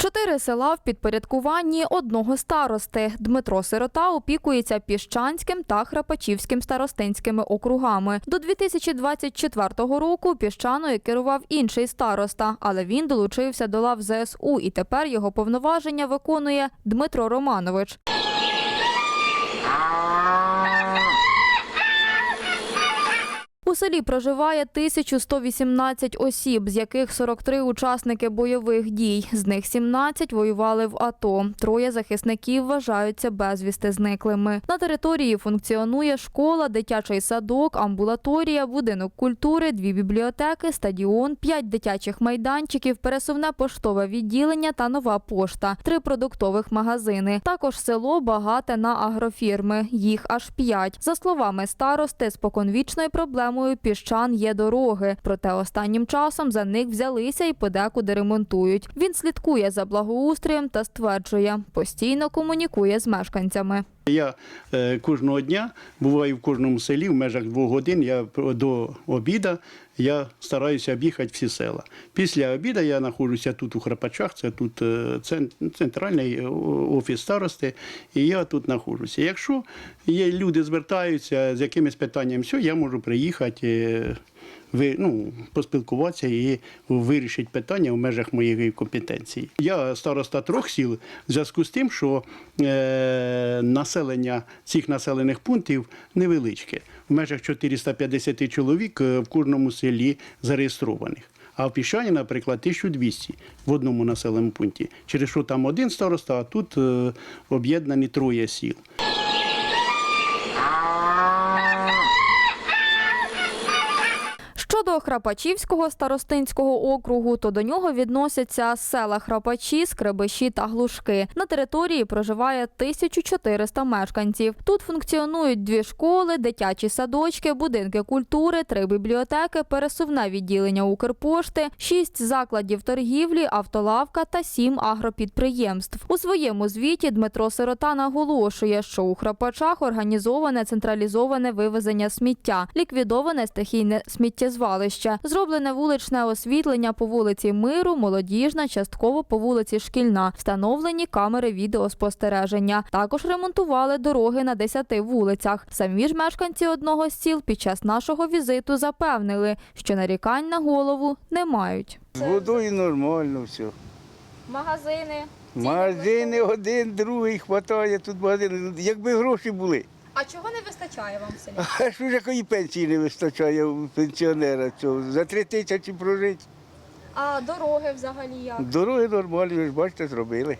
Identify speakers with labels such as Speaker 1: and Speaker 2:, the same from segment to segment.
Speaker 1: Чотири села в підпорядкуванні одного старости. Дмитро Сирота опікується Піщанським та Храпачівським старостинськими округами. До 2024 року Піщаною керував інший староста, але він долучився до лав ЗСУ і тепер його повноваження виконує Дмитро Романович. У селі проживає 1118 осіб, з яких 43 учасники бойових дій. З них 17 воювали в АТО. Троє захисників вважаються безвісти зниклими. На території функціонує школа, дитячий садок, амбулаторія, будинок культури, дві бібліотеки, стадіон, п'ять дитячих майданчиків, пересувне поштове відділення та нова пошта, три продуктових магазини. Також село багате на агрофірми. Їх аж п'ять. За словами старости, споконвічною проблемою піщан є дороги. Проте останнім часом за них взялися і подекуди ремонтують. Він слідкує за благоустроєм та стверджує, постійно комунікує з мешканцями.
Speaker 2: Я е, кожного дня буваю в кожному селі в межах двох годин. Я до обіду я стараюся об'їхати всі села. Після обіду я знаходжуся тут у Храпачах, це тут е, центральний е, офіс старости, і я тут знаходжуся. Якщо є люди звертаються з якимось питанням, все, я можу приїхати. Ви, ну, поспілкуватися і вирішити питання в межах моєї компетенції. Я староста трьох сіл в зв'язку з тим, що е, населення цих населених пунктів невеличке. В межах 450 чоловік е, в кожному селі зареєстрованих. А в Піщані, наприклад, 1200 в одному населеному пункті. Через що там один староста, а тут е, об'єднані троє сіл.
Speaker 1: Храпачівського старостинського округу, то до нього відносяться села Храпачі, Скребиші та Глушки. На території проживає 1400 мешканців. Тут функціонують дві школи, дитячі садочки, будинки культури, три бібліотеки, пересувне відділення Укрпошти, шість закладів торгівлі, автолавка та сім агропідприємств. У своєму звіті Дмитро Сирота наголошує, що у Храпачах організоване централізоване вивезення сміття, ліквідоване стихійне сміттєзвалище, зроблене вуличне освітлення по вулиці Миру, Молодіжна, частково по вулиці Шкільна, встановлені камери відеоспостереження. Також ремонтували дороги на 10 вулицях. Самі ж мешканці одного з сіл під час нашого візиту запевнили, що нарікань на голову не мають.
Speaker 3: Водою нормально все.
Speaker 1: Магазини.
Speaker 3: Магазини один, другий хватає тут магазини. Якби гроші були.
Speaker 1: А чого не вистачає вам в селі?
Speaker 3: А що ж якої пенсії не вистачає у пенсіонера цього? За три тисячі прожити.
Speaker 1: А дороги взагалі як?
Speaker 3: Дороги нормальні, ви ж бачите, зробили.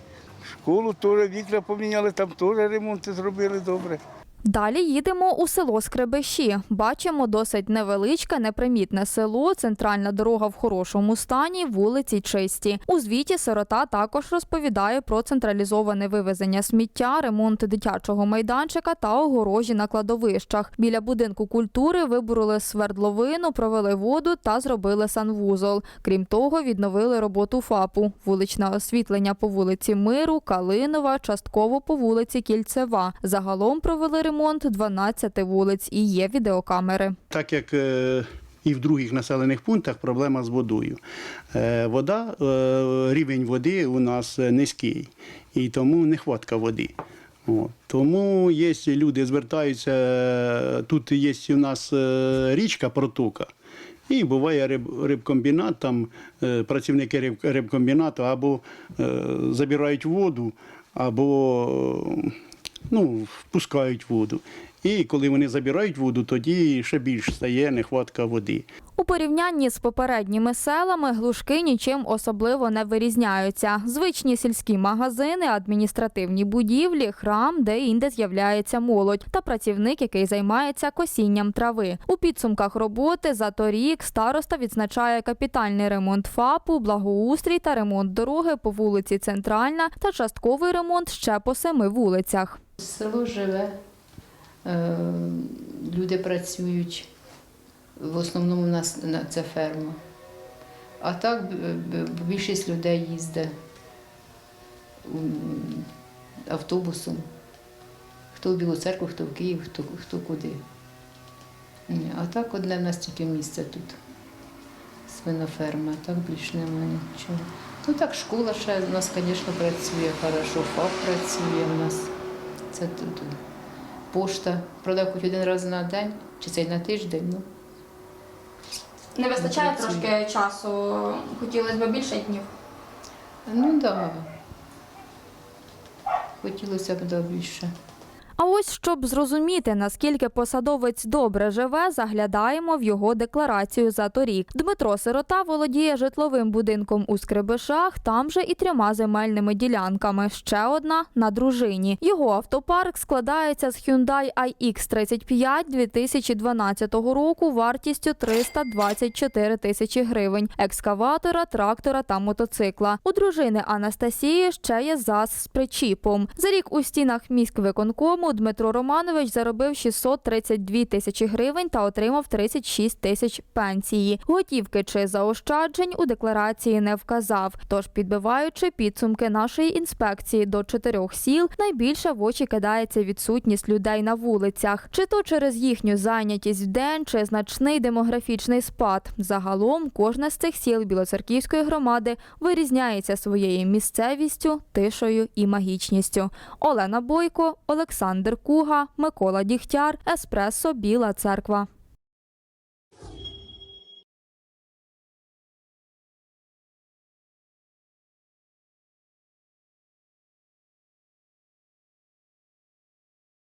Speaker 3: Школу теж вікна поміняли, там теж ремонти зробили добре.
Speaker 1: Далі їдемо у село Скребеші. Бачимо досить невеличке, непримітне село, центральна дорога в хорошому стані, вулиці чисті. У звіті сирота також розповідає про централізоване вивезення сміття, ремонт дитячого майданчика та огорожі на кладовищах. Біля будинку культури вибороли свердловину, провели воду та зробили санвузол. Крім того, відновили роботу ФАПу, вуличне освітлення по вулиці Миру, Калинова, частково по вулиці Кільцева. Загалом провели ремонт 12 вулиць і є відеокамери.
Speaker 2: Так як е, і в других населених пунктах проблема з водою. Е, Вода, е, рівень води у нас низький, і тому нехватка води. Тому є люди звертаються, тут є у нас річка протока. І буває риб, рибкомбінат, там працівники риб, рибкомбінату або забирають воду, або ну, впускають воду. І коли вони забирають воду, тоді ще більш стає нехватка води.
Speaker 1: У порівнянні з попередніми селами глушки нічим особливо не вирізняються. Звичні сільські магазини, адміністративні будівлі, храм, де інде з'являється молодь, та працівник, який займається косінням трави. У підсумках роботи за торік староста відзначає капітальний ремонт ФАПу, благоустрій та ремонт дороги по вулиці Центральна та частковий ремонт ще по семи вулицях.
Speaker 4: Село живе, е, люди працюють. В основному у нас це ферма. А так більшість людей їздить автобусом. Хто в Білу церкву, хто в Київ, хто, хто куди. А так одне в нас тільки місце тут. Свиноферма, так більше немає нічого. Ну так, школа ще у нас, звісно, працює хорошо, ФАП працює у нас. Це тут пошта. Правда, хоч один раз на день, чи це й на тиждень. Ну.
Speaker 1: Не
Speaker 4: вистачає трошки
Speaker 1: часу, хотілося б більше днів.
Speaker 4: Ну так. Да. Хотілося б да, більше.
Speaker 1: А ось щоб зрозуміти, наскільки посадовець добре живе, заглядаємо в його декларацію за торік. Дмитро Сирота володіє житловим будинком у Скрибишах, там же і трьома земельними ділянками. Ще одна на дружині. Його автопарк складається з Hyundai iX35 2012 року вартістю 324 тисячі гривень, екскаватора, трактора та мотоцикла. У дружини Анастасії ще є ЗАЗ з причіпом. За рік у стінах міськвиконкому Дмитро Романович заробив 632 тисячі гривень та отримав 36 тисяч пенсії. Готівки чи заощаджень у декларації не вказав. Тож, підбиваючи підсумки нашої інспекції до чотирьох сіл, найбільше в очі кидається відсутність людей на вулицях, чи то через їхню зайнятість в день, чи значний демографічний спад. Загалом кожне з цих сіл Білоцерківської громади вирізняється своєю місцевістю, тишою і магічністю. Олена Бойко, Олександр Куга, Микола Дігтяр, Еспресо Біла Церква.